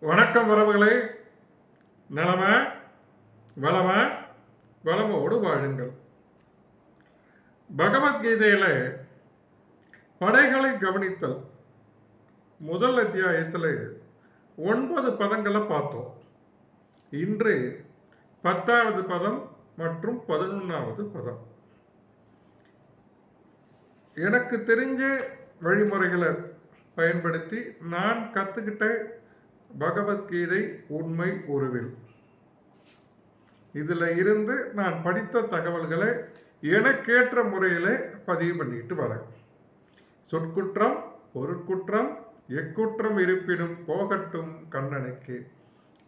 வணக்கம் வரவுகளே. நலம வளம வளமோடு வாழுங்கள். பகவத்கீதையில் படைகளை கவனித்தல் முதல் அத்தியாயத்தில் ஒன்பது பதங்களை பார்த்தோம். இன்று பத்தாவது பதம் மற்றும் பதினொன்றாவது பதம். எனக்கு தெரிஞ்ச வழிமுறைகளை பயன்படுத்தி நான் கற்றுக்கிட்ட பகவத்கீதை உண்மை உருவில். இதில் இருந்து நான் படித்த தகவல்களை எனக்கேற்ற முறையில் பதிவு பண்ணிட்டு வரேன். சொற்குற்றம் பொருட்குற்றம் எக்குற்றம் இருப்பினும் போகட்டும் கண்ணனுக்கு.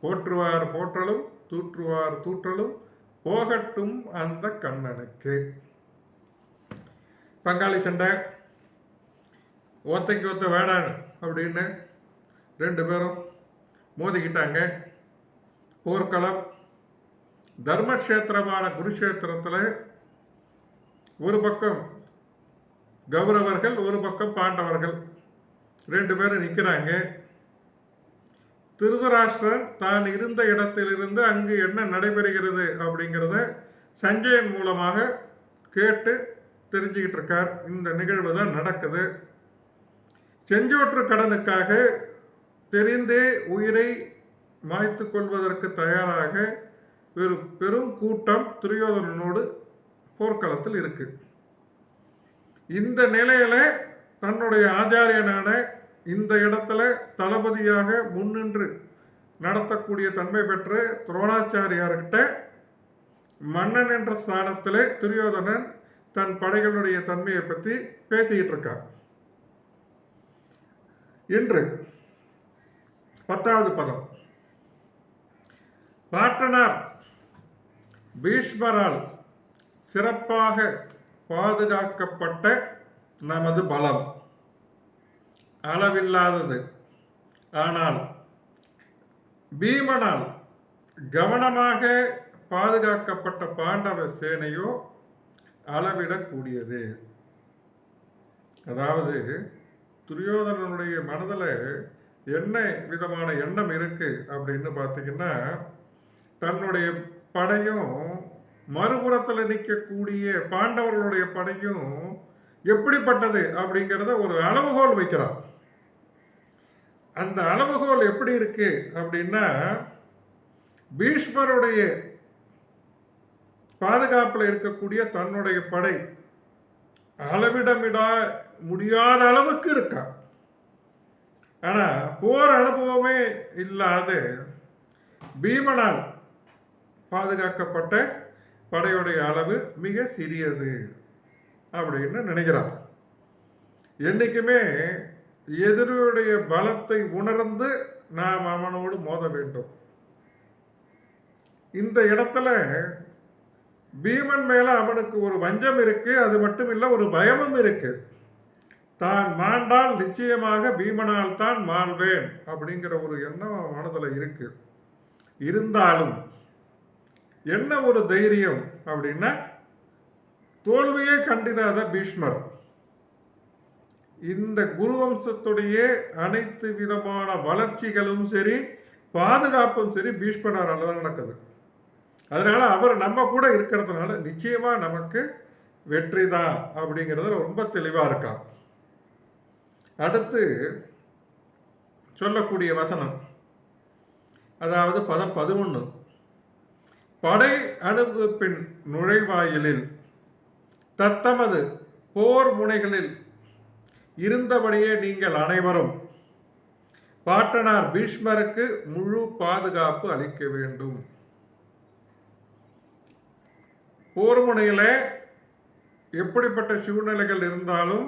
போற்றுவார் போற்றலும் தூற்றுவார் தூற்றலும் போகட்டும் அந்த கண்ணனுக்கு. பங்காளி சண்டை ஒத்தைக்கு ஒத்த வேடான் அப்படின்னு ரெண்டு பேரும் மோதிக்கிட்டாங்க. போர்க்களம் தர்மக்ஷேத்திரமான குருஷேத்திரத்தில் ஒரு பக்கம் கௌரவர்கள் ஒரு பக்கம் பாண்டவர்கள். ரெண்டு பேரும் நிற்கிறாங்க திருதராஷ்டிரன் தான் இருந்த இடத்திலிருந்து அங்கு என்ன நடைபெறுகிறது அப்படிங்கிறத சஞ்சயன் மூலமாக கேட்டு தெரிஞ்சுக்கிட்டு இருக்கார். இந்த நிகழ்வு தான் நடக்குது. செஞ்சோற்று கடனுக்காக தெரிந்தே உயிரை மாய்த்து கொள்வதற்கு தயாராக ஒரு பெரும் கூட்டம் துரியோதனனோடு போர்க்களத்தில் இருக்கு. இந்த நிலையில தன்னுடைய ஆச்சாரியனான இந்த இடத்துல தளபதியாக முன்னின்று நடத்தக்கூடிய தன்மை பெற்ற துரோணாச்சாரியார்கிட்ட மன்னன் என்ற ஸ்தானத்தில் துரியோதனன் தன் படைகளுடைய தன்மையை பற்றி பேசிக்கிட்டு இருக்கார் இன்று பத்தாவது பதம். பாட்டனார் பீஷ்மரால் சிறப்பாக பாதுகாக்கப்பட்ட நமது பலம். அளவில்லாதது. ஆனால் பீமனால் கவனமாக பாதுகாக்கப்பட்ட பாண்டவ சேனையோ அளவிடக்கூடியது. அதாவது துரியோதனனுடைய மனதில் என்ன விதமான எண்ணம் இருக்கு அப்படின்னு பார்த்தீங்கன்னா தன்னுடைய படையும் மறுபுறத்தில் நிற்கக்கூடிய பாண்டவர்களுடைய படையும் எப்படிப்பட்டது அப்படிங்கிறத ஒரு அளவுகோல் வைக்கிறான் அந்த அளவுகோல் எப்படி இருக்கு அப்படின்னா பீஷ்மருடைய பாதுகாப்பில் இருக்கக்கூடிய தன்னுடைய படை அளவிடமிடா முடியாத அளவுக்கு இருக்கா. ஆனால் போர் அனுபவமே இல்லாத பீமனால் பாதுகாக்கப்பட்ட படையுடைய அளவு மிக சிறியது அப்படின்னு நினைக்கிறான் என்னைக்குமே எதிரியுடைய பலத்தை உணர்ந்து நாம் அவனோடு மோத வேண்டும். இந்த இடத்துல பீமன் மேல அவனுக்கு ஒரு வஞ்சம் இருக்கு அது மட்டும் இல்லை ஒரு பயமும் இருக்கு. தான் மாண்டால் நிச்சயமாக பீமனால் தான் மாழ்வேன் அப்படிங்கிற ஒரு எண்ணம் மனதில் இருக்கு. இருந்தாலும் என்ன ஒரு தைரியம் அப்படின்னா தோல்வியே கண்டிராத பீஷ்மர். இந்த குருவம்சத்துடைய அனைத்து விதமான வளர்ச்சிகளும் சரி பாதுகாப்பும் சரி பீஷ்மனாரால் தான் நடக்குது. அதனால அவர் நம்ம கூட இருக்கிறதுனால நிச்சயமா நமக்கு வெற்றி தான் அப்படிங்கிறது ரொம்ப தெளிவாக இருக்கான் அடுத்து சொல்லக்கூடிய வசனம் அதாவது பதம் பதினொன்று படை அனுபவிப்பின் நுழைவாயிலில் தத்தமது போர் முனைகளில் இருந்தபடியே நீங்கள் அனைவரும் பாட்டனார் பீஷ்மருக்கு முழு பாதுகாப்பு அளிக்க வேண்டும். போர் முனையில் எப்படிப்பட்ட சூழ்நிலைகள் இருந்தாலும்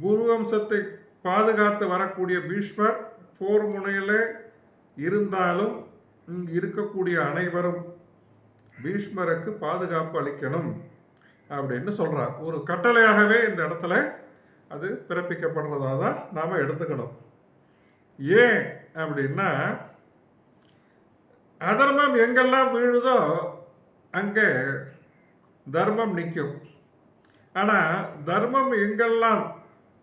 குரு வம்சத்தை பாதுகாத்து வரக்கூடிய பீஷ்மர் போர் முனையில் இருந்தாலும் இங்கு இருக்கக்கூடிய அனைவரும் பீஷ்மருக்கு பாதுகாப்பு அளிக்கணும் அப்படின்னு சொல்கிறார் ஒரு கட்டளையாகவே இந்த இடத்துல அது பிறப்பிக்கப்படுறதா தான் நாம் எடுத்துக்கணும். ஏன் அப்படின்னா அதர்மம் எங்கெல்லாம் வீழுதோ அங்கே தர்மம் நிற்கும். ஆனால் தர்மம் எங்கெல்லாம்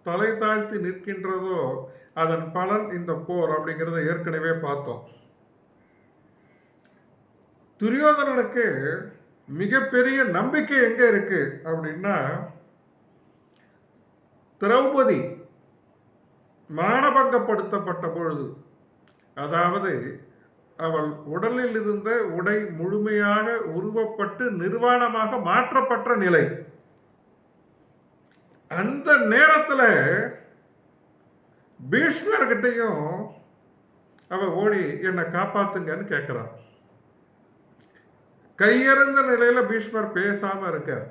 தலை தாழ்த்தி நிற்கின்றதோ அதன் பலன் இந்த போர் அப்படிங்கிறத ஏற்கனவே பார்த்தோம். துரியோதனனுக்கு மிகப்பெரிய நம்பிக்கை எங்க இருக்கு அப்படின்னா திரௌபதி மானபங்கப்படுத்தப்பட்ட பொழுது அதாவது அவள் உடலில் இருந்த உடை முழுமையாக உருவப்பட்டு நிர்வாணமாக மாற்றப்பட்ட நிலை. அந்த நேரத்தில் பீஷ்மர்கிட்டையும் அவ ஓடி என்னை காப்பாத்துங்கன்னு கேட்குறான் கையறந்த நிலையில் பீஷ்மர் பேசாமல் இருக்கார்.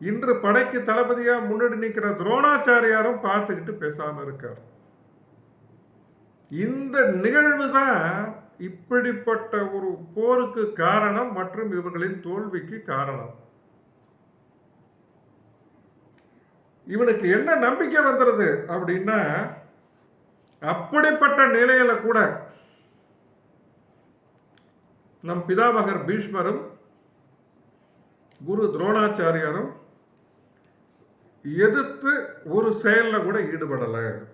இன்று படைக்கு தளபதியாக முன்னாடி நிற்கிற துரோணாச்சாரியாரும் பார்த்துக்கிட்டு பேசாமல் இருக்கார். இந்த நிகழ்வு தான் இப்படிப்பட்ட ஒரு போருக்கு காரணம் மற்றும் இவர்களின் தோல்விக்கு காரணம். இவனுக்கு என்ன நம்பிக்கை வந்துடுது அப்படின்னா அப்படிப்பட்ட நிலையில கூட நம் பிதாமகர் பீஷ்மரும் குரு துரோணாச்சாரியாரும் எதிர்த்து ஒரு செயல்ல கூட ஈடுபடலை.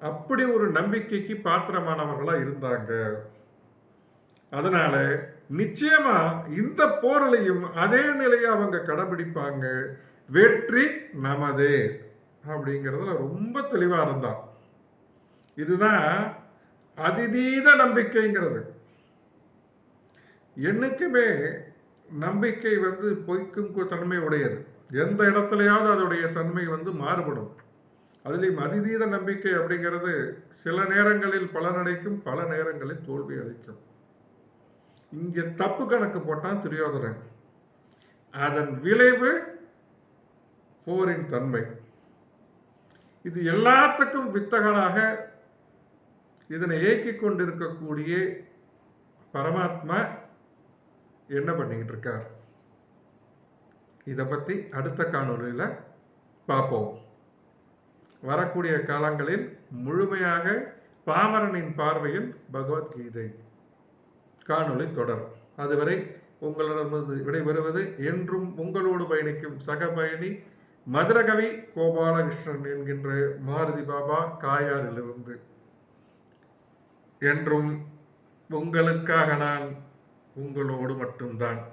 அப்படி ஒரு நம்பிக்கைக்கு பாத்திரமானவர்களா இருந்தாங்க. அதனால நிச்சயமா இந்த போரிலையும் அதே நிலையை அவங்க கடைபிடிப்பாங்க. வெற்றி நமதே அப்படிங்கிறதுல ரொம்ப தெளிவாக இருந்தான் இதுதான் அதிதீத நம்பிக்கைங்கிறது. என்னைக்குமே நம்பிக்கை வந்து பொய்க்கும் தன்மை உடையது. எந்த இடத்துலையாவது அதோடைய தன்மை வந்து மாறுபடும். அதுலேயும் அதிதீத நம்பிக்கை அப்படிங்கிறது சில நேரங்களில் பலனடைக்கும் பல நேரங்களில் தோல்வி அளிக்கும் இங்கே தப்பு கணக்கு போட்டான் துரியோதனன். அதன் விளைவு போரின் தன்மை. இது எல்லாத்துக்கும் வித்தகனாக இதனை இயக்கிக் கொண்டிருக்கக்கூடிய பரமாத்மா என்ன பண்ணிக்கிட்டு இருக்கார்? இதை பற்றி அடுத்த காணொலியில் பார்ப்போம். வரக்கூடிய காலங்களில் முழுமையாக பாமரனின் பார்வையில் பகவத்கீதை காணொளி தொடரும். அதுவரை உங்களிடமிருந்து விடைபெறுவது என்றும் உங்களோடு பயணிக்கும் சக பயணி மதுரகவி கோபாலகிருஷ்ணன் என்கின்ற மாருதி பாபா காயாரிலிருந்து. என்றும் உங்களுக்காக நான் உங்களோடு மட்டும்தான்.